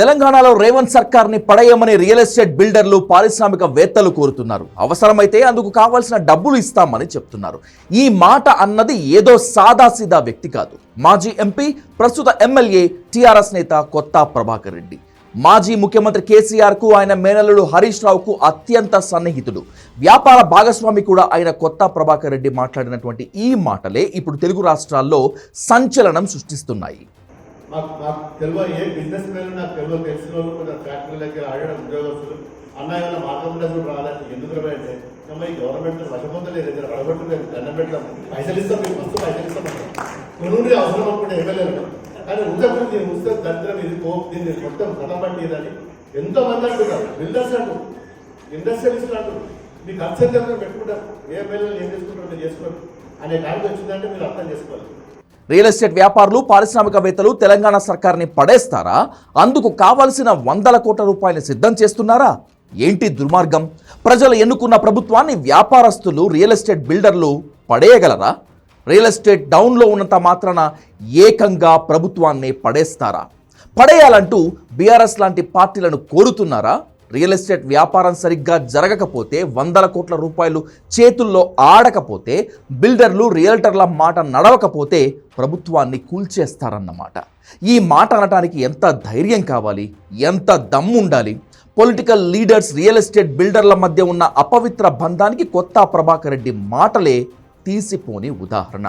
తెలంగాణలో రేవంత్ సర్కార్ని పడేయమని రియల్ ఎస్టేట్ బిల్డర్లు పారిశ్రామిక వేత్తలు కోరుతున్నారు. అవసరమైతే అందుకు కావాల్సిన డబ్బులు ఇస్తామని చెప్తున్నారు. ఈ మాట అన్నది ఏదో సాదాసీదా వ్యక్తి కాదు. మాజీ ఎంపీ ప్రస్తుత ఎమ్మెల్యే టీఆర్ఎస్ నేత కొత్త ప్రభాకర్ రెడ్డి. మాజీ ముఖ్యమంత్రి కేసీఆర్కు ఆయన మేనల్లుడు హరీష్ రావుకు అత్యంత సన్నిహితుడు. వ్యాపార భాగస్వామి కూడా ఆయన కొత్త ప్రభాకర్ రెడ్డి మాట్లాడినటువంటి ఈ మాటలే ఇప్పుడు తెలుగు రాష్ట్రాల్లో సంచలనం సృష్టిస్తున్నాయి. నాకు నాకు తెలియ ఏ బిజినెస్ మ్యాన్ నాకు తెలియదు తెలిసిన వాళ్ళు కొంచెం ఫ్యాక్టరీ దగ్గర ఆడడం ఉద్యోగస్తులు అన్నయ్య ఏమైనా మార్గం డబ్బులు రాలేదు ఎందుకు రా అంటే ఈ గవర్నమెంట్ వశపొందలేదు దగ్గర పడగొట్టలేదు దండం పెట్టడం పైసలు ఇస్తాం మీకు వస్తూ పైసలు ఇస్తాం కొనుండి అవసరం అనుకుంటే ఎమ్మెల్యేలు కానీ ఉదయం దీన్ని ఉస్తే దరిద్రం ఇది కోప్ దీన్ని మొత్తం కథపట్టి ఇదని ఎంతో మంది అంటున్నారు. బిల్డర్స్ అంటు ఇండస్ట్రియలిస్ట్ అంటు మీ ఖర్చు పెట్టుకుంటారు? ఏ ఎమ్మెల్యేలు ఏం చేసుకుంటారు మీరు చేసుకోరు అనే కాడికి వచ్చిందంటే మీరు అర్థం చేసుకోవాలి. రియల్ ఎస్టేట్ వ్యాపారులు పారిశ్రామికవేత్తలు తెలంగాణ సర్కార్ని పడేస్తారా? అందుకు కావలసిన వందల కోట్ల రూపాయలు సిద్ధం చేస్తున్నారా? ఏంటి దుర్మార్గం? ప్రజలు ఎన్నుకున్న ప్రభుత్వాన్ని వ్యాపారస్తులు రియల్ ఎస్టేట్ బిల్డర్లు పడేయగలరా? రియల్ ఎస్టేట్ డౌన్లో ఉన్నంత మాత్రాన ఏకంగా ప్రభుత్వాన్ని పడేస్తారా? పడేయాలంటూ బీఆర్ఎస్ లాంటి పార్టీలను కోరుతున్నారా? రియల్ ఎస్టేట్ వ్యాపారం సరిగ్గా జరగకపోతే వందల కోట్ల రూపాయలు చేతుల్లో ఆడకపోతే బిల్డర్లు రియల్టర్ల మాట నడవకపోతే ప్రభుత్వాన్ని కూల్చేస్తారన్నమాట. ఈ మాట అనటానికి ఎంత ధైర్యం కావాలి? ఎంత దమ్ము ఉండాలి? పొలిటికల్ లీడర్స్ రియల్ ఎస్టేట్ బిల్డర్ల మధ్య ఉన్న అపవిత్ర బంధానికి కొత్త ప్రభాకర్ రెడ్డి మాటలే తీసిపోని ఉదాహరణ.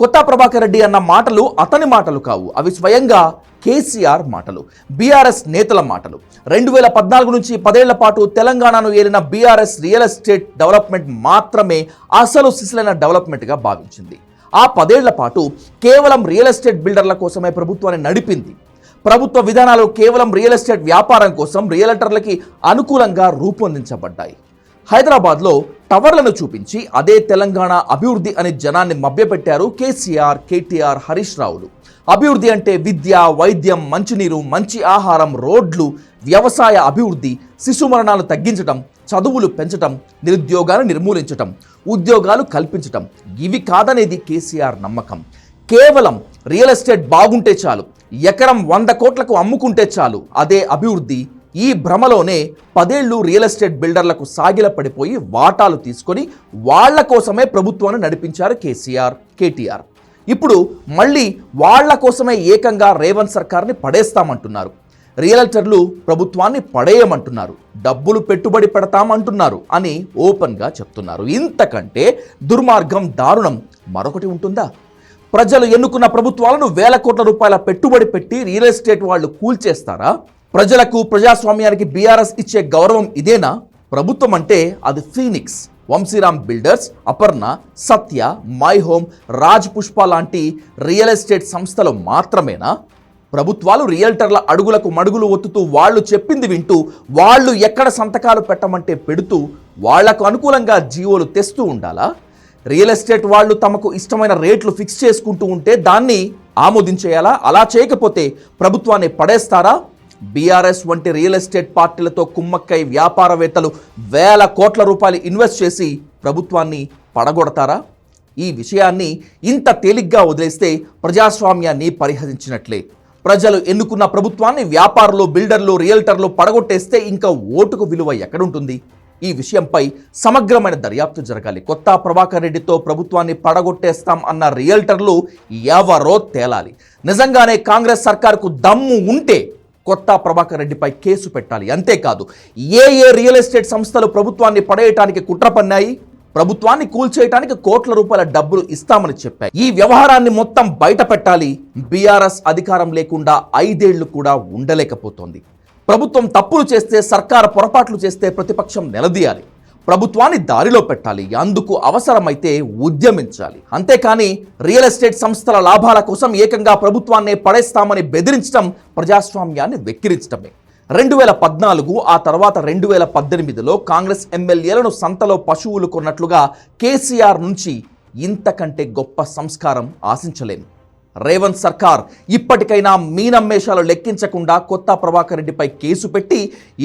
కొత్త ప్రభాకర్ రెడ్డి అన్న మాటలు అతని మాటలు కావు. అవి స్వయంగా కేసీఆర్ మాటలు బీఆర్ఎస్ నేతల మాటలు. రెండు వేల పద్నాలుగు నుంచి పదేళ్ళ పాటు తెలంగాణను ఏలిన బీఆర్ఎస్ రియల్ ఎస్టేట్ డెవలప్మెంట్ మాత్రమే అసలు సిసలైన డెవలప్మెంట్గా భావించింది. ఆ పదేళ్ళ పాటు కేవలం రియల్ ఎస్టేట్ బిల్డర్ల కోసమే ప్రభుత్వాన్ని నడిపింది. ప్రభుత్వ విధానాలు కేవలం రియల్ ఎస్టేట్ వ్యాపారం కోసం రియల్టర్లకి అనుకూలంగా రూపొందించబడ్డాయి. హైదరాబాద్లో టవర్లను చూపించి అదే తెలంగాణ అభివృద్ధి అనే జనాన్ని మభ్యపెట్టారు కేసీఆర్ కేటీఆర్ హరీష్ రావులు. అభివృద్ధి అంటే విద్య వైద్యం మంచినీరు మంచి ఆహారం రోడ్లు వ్యవసాయ అభివృద్ధి శిశు మరణాలు తగ్గించటం చదువులు పెంచటం నిరుద్యోగాలు నిర్మూలించటం ఉద్యోగాలు కల్పించటం. ఇవి కాదనేది కేసీఆర్ నమ్మకం. కేవలం రియల్ ఎస్టేట్ బాగుంటే చాలు ఎకరం వంద కోట్లకు అమ్ముకుంటే చాలు అదే అభివృద్ధి ఈ భ్రమలోనే పదేళ్ళు రియల్ ఎస్టేట్ బిల్డర్లకు సాగిల పడిపోయి వాటాలు తీసుకొని వాళ్ళ కోసమే ప్రభుత్వాన్ని నడిపించారు కేసీఆర్ కేటీఆర్. ఇప్పుడు మళ్ళీ వాళ్ళ కోసమే ఏకంగా రేవంత్ సర్కార్ని పడేస్తామంటున్నారు. రియల్టర్లు ప్రభుత్వాన్ని పడేయమంటున్నారు. డబ్బులు పెట్టుబడి పెడతామంటున్నారు అని ఓపెన్గా చెప్తున్నారు. ఇంతకంటే దుర్మార్గం దారుణం మరొకటి ఉంటుందా? ప్రజలు ఎన్నుకున్న ప్రభుత్వాలను వేల కోట్ల రూపాయల పెట్టుబడి పెట్టి రియల్ ఎస్టేట్ వాళ్ళు కూల్చేస్తారా? ప్రజలకు ప్రజాస్వామ్యానికి బీఆర్ఎస్ ఇచ్చే గౌరవం ఇదేనా? ప్రభుత్వం అంటే అది Phoenix. Vamshiram builders Aparna Satya my home Raj Pushpa లాంటి రియల్ ఎస్టేట్ సంస్థలు మాత్రమేనా? ప్రభుత్వాలు రియల్టర్ల అడుగులకు మడుగులు ఒత్తుతూ వాళ్ళు చెప్పింది వింటూ వాళ్ళు ఎక్కడ సంతకాలు పెట్టమంటే పెడుతూ వాళ్ళకు అనుకూలంగా జీవోలు తెస్తూ ఉండాలా? రియల్ ఎస్టేట్ వాళ్ళు తమకు ఇష్టమైన రేట్లు ఫిక్స్ చేసుకుంటూ ఉంటే దాన్ని ఆమోదించేయాలా? అలా చేయకపోతే ప్రభుత్వాన్ని పడేస్తారా? బీఆర్ఎస్ వంటి రియల్ ఎస్టేట్ పార్టీలతో కుమ్మక్కై వ్యాపారవేత్తలు వేల కోట్ల రూపాయలు ఇన్వెస్ట్ చేసి ప్రభుత్వాన్ని పడగొడతారా? ఈ విషయాన్ని ఇంత తేలిగ్గా వదిలేస్తే ప్రజాస్వామ్యాన్ని పరిహరించినట్లే ప్రజలు ఎన్నుకున్న ప్రభుత్వాన్ని వ్యాపారులు బిల్డర్లు రియల్టర్లు పడగొట్టేస్తే ఇంకా ఓటుకు విలువ ఎక్కడుంటుంది? ఈ విషయంపై సమగ్రమైన దర్యాప్తు జరగాలి. కొత్త ప్రభాకర్ రెడ్డితో ప్రభుత్వాన్ని పడగొట్టేస్తాం అన్న రియల్టర్లు ఎవరో తేలాలి. నిజంగానే కాంగ్రెస్ సర్కార్కు దమ్ము ఉంటే కొత్త ప్రభాకర్ రెడ్డిపై కేసు పెట్టాలి. అంతేకాదు ఏ ఏ రియల్ ఎస్టేట్ సంస్థలు ప్రభుత్వాన్ని పడేయటానికి కుట్ర పన్నాయి? ప్రభుత్వాన్ని కూల్చేయటానికి కోట్ల రూపాయల డబ్బులు ఇస్తామని చెప్పాయి. ఈ వ్యవహారాన్ని మొత్తం బయట పెట్టాలి. బీఆర్ఎస్ అధికారం లేకుండా ఐదేళ్ళు కూడా ఉండలేకపోతోంది. ప్రభుత్వం తప్పులు చేస్తే సర్కార్ పొరపాట్లు చేస్తే ప్రతిపక్షం నిలదీయాలి. ప్రభుత్వాన్ని దారిలో పెట్టాలి. అందుకు అవసరమైతే ఉద్యమించాలి. అంతేకాని రియల్ ఎస్టేట్ సంస్థల లాభాల కోసం ఏకంగా ప్రభుత్వాన్ని పడేస్తామని బెదిరించడం ప్రజాస్వామ్యాన్ని వెక్కిరించడమే. రెండు వేల పద్నాలుగు ఆ తర్వాత రెండు వేల పద్దెనిమిదిలో కాంగ్రెస్ ఎమ్మెల్యేలను సంతలో పశువులు కొన్నట్లుగా కేసీఆర్ నుంచి ఇంతకంటే గొప్ప సంస్కారం ఆశించలేము రేవంత్ సర్కార్ ఇప్పటికైనా మీనమ్మేషాలు లెక్కించకుండా కొత్త ప్రభాకర్ రెడ్డిపై కేసు పెట్టి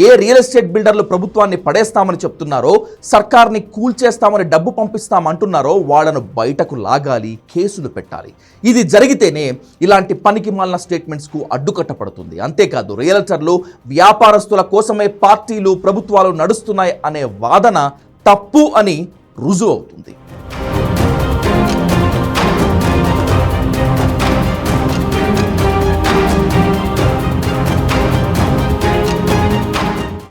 ఏ రియల్ ఎస్టేట్ బిల్డర్లు ప్రభుత్వాన్ని పడేస్తామని చెప్తున్నారో సర్కార్ని కూల్చేస్తామని డబ్బు పంపిస్తామంటున్నారో వాళ్ళను బయటకు లాగాలి కేసులు పెట్టాలి. ఇది జరిగితేనే ఇలాంటి పనికి మాలిన స్టేట్మెంట్స్కు అడ్డుకట్ట పడుతుంది అంతేకాదు రియల్టర్లు వ్యాపారస్తుల కోసమే పార్టీలు ప్రభుత్వాలు నడుస్తున్నాయి అనే వాదన తప్పు అని రుజువు అవుతుంది.